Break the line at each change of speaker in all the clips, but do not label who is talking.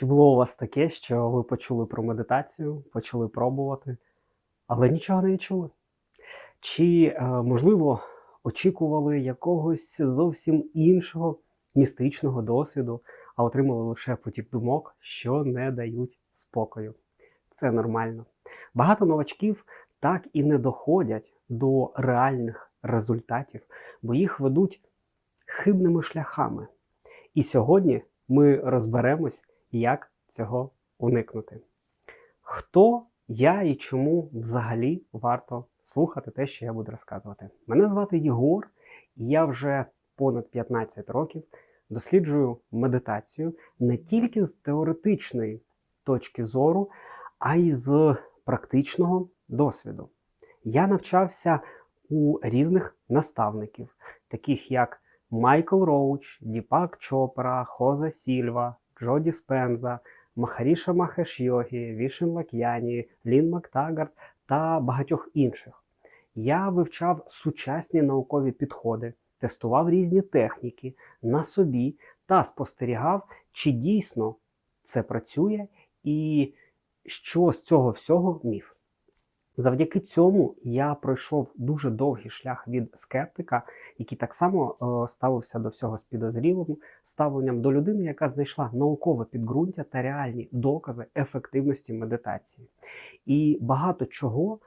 Чи було у вас таке, що ви почули про медитацію, почали пробувати, але нічого не відчули? Чи, е, можливо, очікували якогось зовсім іншого містичного досвіду, а отримали лише потік думок, що не дають спокою? Це нормально. Багато новачків так і не доходять до реальних результатів, бо їх ведуть хибними шляхами. І сьогодні ми розберемось, як цього уникнути. Хто я і чому взагалі варто слухати те, що я буду розказувати? Мене звати Єгор, і я вже понад 15 років досліджую медитацію не тільки з теоретичної точки зору, а й з практичного досвіду. Я навчався у різних наставників, таких як Майкл Роуч, Діпак Чопра, Хоза Сільва, Джо Діспенза, Махаріша Махеш Йогі, Вішен Лак'яні, Лін Мактагард та багатьох інших. Я вивчав сучасні наукові підходи, тестував різні техніки на собі та спостерігав, чи дійсно це працює і що з цього всього міф. Завдяки цьому я пройшов дуже довгий шлях від скептика, який так само е, ставився до всього з підозрілим ставленням до людини, яка знайшла наукове підґрунтя та реальні докази ефективності медитації. І багато чого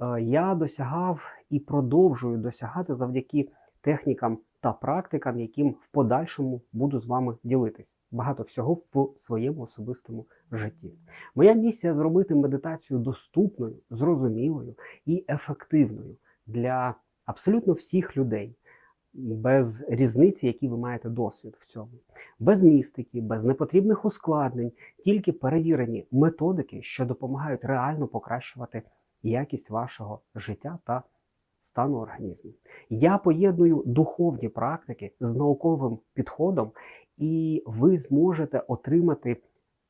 е, я досягав і продовжую досягати завдяки технікам та практикам, яким в подальшому буду з вами ділитись. Багато всього в своєму особистому житті. Моя місія зробити медитацію доступною, зрозумілою і ефективною для абсолютно всіх людей. Без різниці, які ви маєте досвід в цьому, без містики, без непотрібних ускладнень, тільки перевірені методики, що допомагають реально покращувати якість вашого життя та стану організму. Я поєдную духовні практики з науковим підходом, і ви зможете отримати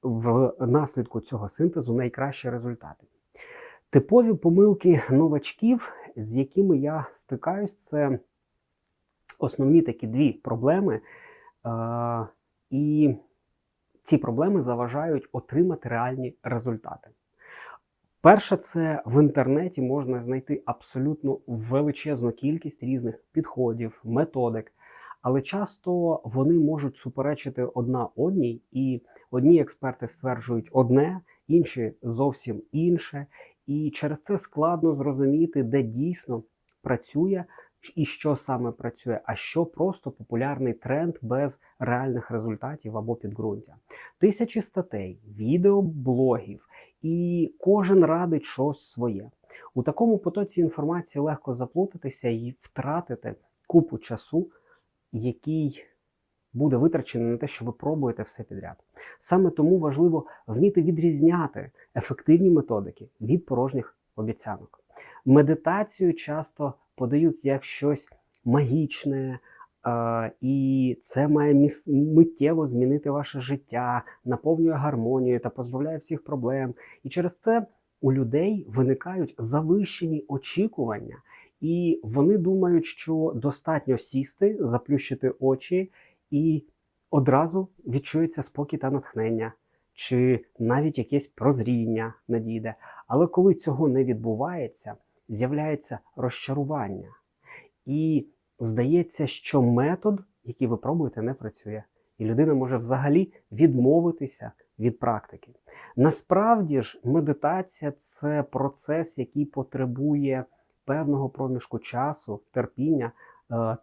в наслідку цього синтезу найкращі результати. Типові помилки новачків, з якими я стикаюсь, це основні такі дві проблеми. Е, і ці проблеми заважають отримати реальні результати. Перше, це в інтернеті можна знайти абсолютно величезну кількість різних підходів, методик, але часто вони можуть суперечити одна одній, і одні експерти стверджують одне, інші зовсім інше. І через це складно зрозуміти, де дійсно працює і що саме працює, а що просто популярний тренд без реальних результатів або підґрунтя. Тисячі статей, відеоблогів і кожен радить щось своє. У такому потоці інформації легко заплутатися і втратити купу часу, який буде витрачений на те, що ви пробуєте все підряд. Саме тому важливо вміти відрізняти ефективні методики від порожніх обіцянок. Медитацію часто подають як щось магічне, і це має миттєво змінити ваше життя, наповнює гармонію та позбавляє всіх проблем. І через це у людей виникають завищені очікування, і вони думають, що достатньо сісти, заплющити очі, і одразу відчується спокій та натхнення, чи навіть якесь прозріння надійде. Але коли цього не відбувається, з'являється розчарування. І здається, що метод, який ви пробуєте, не працює. І людина може взагалі відмовитися від практики. Насправді ж, медитація це процес, який потребує певного проміжку часу, терпіння е,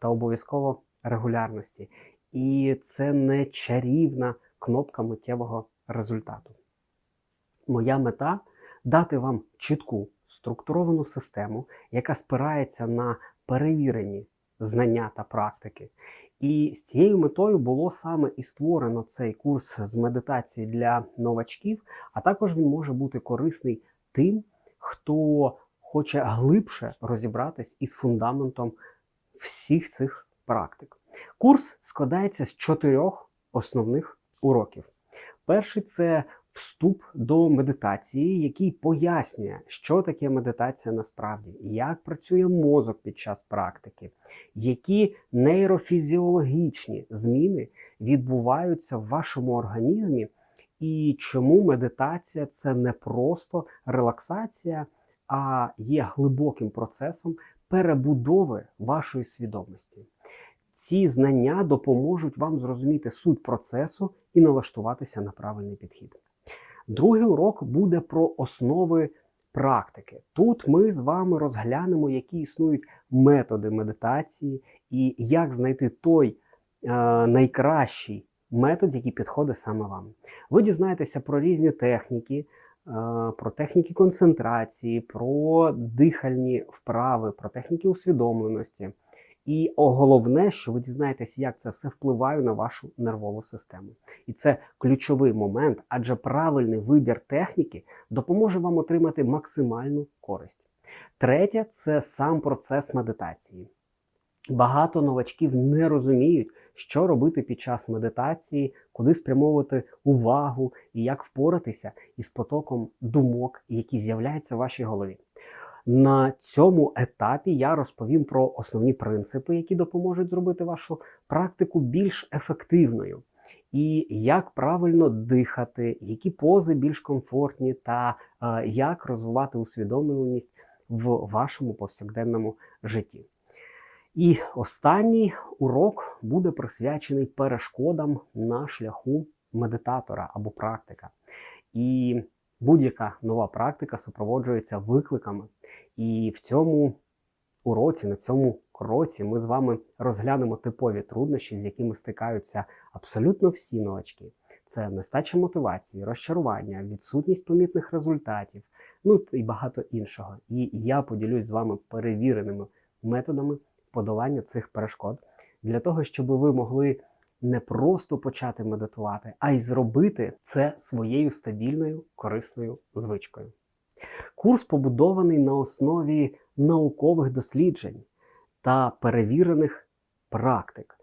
та обов'язково регулярності. І це не чарівна кнопка миттєвого результату. Моя мета дати вам чітку структуровану систему, яка спирається на перевірені знання та практики. І з цією метою було саме і створено цей курс з медитації для новачків, а також він може бути корисний тим, хто хоче глибше розібратись із фундаментом всіх цих практик. Курс складається з чотирьох основних уроків. Перший це вступ до медитації, який пояснює, що таке медитація насправді, як працює мозок під час практики, які нейрофізіологічні зміни відбуваються в вашому організмі, і чому медитація це не просто релаксація, а є глибоким процесом перебудови вашої свідомості. Ці знання допоможуть вам зрозуміти суть процесу і налаштуватися на правильний підхід. Другий урок буде про основи практики. Тут ми з вами розглянемо, які існують методи медитації і як знайти той е, найкращий метод, який підходить саме вам. Ви дізнаєтеся про різні техніки, е, про техніки концентрації, про дихальні вправи, про техніки усвідомленості. І головне, що ви дізнаєтеся, як це все впливає на вашу нервову систему. І це ключовий момент, адже правильний вибір техніки допоможе вам отримати максимальну користь. Третє це сам процес медитації. Багато новачків не розуміють, що робити під час медитації, куди спрямовувати увагу і як впоратися із потоком думок, які з'являються в вашій голові. На цьому етапі я розповім про основні принципи, які допоможуть зробити вашу практику більш ефективною, і як правильно дихати, які пози більш комфортні, та е, як розвивати усвідомленість в вашому повсякденному житті. І останній урок буде присвячений перешкодам на шляху медитатора або практика. І будь-яка нова практика супроводжується викликами. І в цьому уроці, на цьому кроці, ми з вами розглянемо типові труднощі, з якими стикаються абсолютно всі новачки. Це нестача мотивації, розчарування, відсутність помітних результатів, ну і багато іншого. І я поділюсь з вами перевіреними методами подолання цих перешкод для того, щоб ви могли не просто почати медитувати, а й зробити це своєю стабільною корисною звичкою. Курс побудований на основі наукових досліджень та перевірених практик,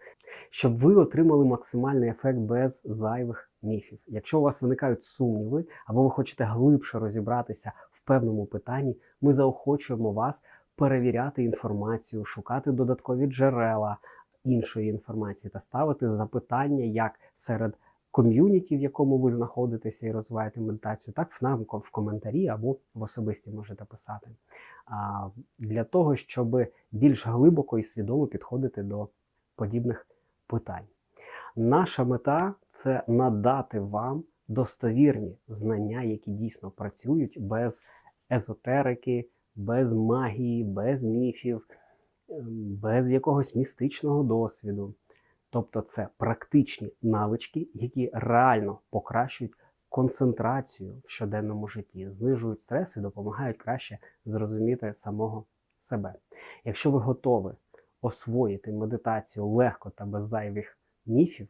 щоб ви отримали максимальний ефект без зайвих міфів. Якщо у вас виникають сумніви, або ви хочете глибше розібратися в певному питанні, ми заохочуємо вас перевіряти інформацію, шукати додаткові джерела іншої інформації та ставити запитання як серед ком'юніті, в якому ви знаходитеся і розвиваєте медитацію, так нам в коментарі або в особисті можете писати. А, Для того, щоб більш глибоко і свідомо підходити до подібних питань. Наша мета це надати вам достовірні знання, які дійсно працюють без езотерики, без магії, без міфів, ем, без якогось містичного досвіду. Тобто це практичні навички, які реально покращують концентрацію в щоденному житті, знижують стрес і допомагають краще зрозуміти самого себе. Якщо ви готові освоїти медитацію легко та без зайвих міфів,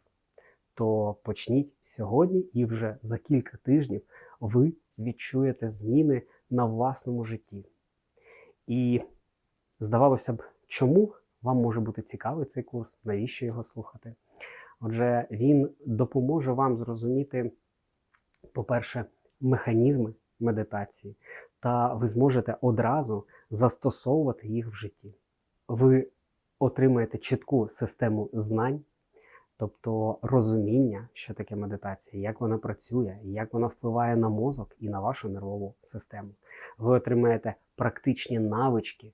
то почніть сьогодні і вже за кілька тижнів ви відчуєте зміни на власному житті. І здавалося б, чому вам може бути цікавий цей курс, навіщо його слухати? Отже, він допоможе вам зрозуміти, по-перше, механізми медитації, та ви зможете одразу застосовувати їх в житті. Ви отримаєте чітку систему знань, тобто розуміння, що таке медитація, як вона працює, як вона впливає на мозок і на вашу нервову систему. Ви отримаєте практичні навички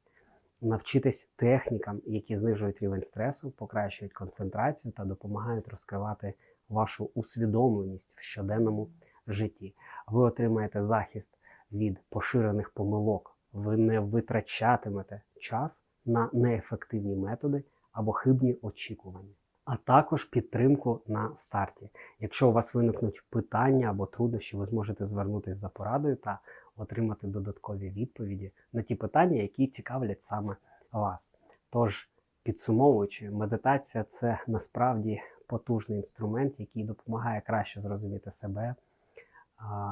навчитись технікам, які знижують рівень стресу, покращують концентрацію та допомагають розкривати вашу усвідомленість в щоденному житті. Ви отримаєте захист від поширених помилок. Ви не витрачатимете час на неефективні методи або хибні очікування. А також підтримку на старті. Якщо у вас виникнуть питання або труднощі, ви зможете звернутися за порадою та отримати додаткові відповіді на ті питання, які цікавлять саме вас. Тож, підсумовуючи, медитація це насправді потужний інструмент, який допомагає краще зрозуміти себе,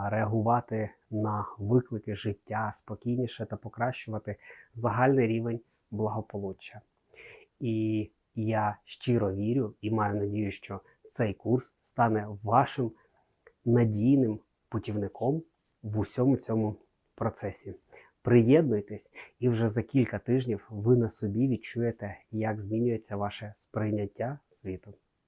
реагувати на виклики життя спокійніше та покращувати загальний рівень благополуччя. І я щиро вірю і маю надію, що цей курс стане вашим надійним путівником в усьому цьому процесі. Приєднуйтесь, і вже за кілька тижнів ви на собі відчуєте, як змінюється ваше сприйняття світу.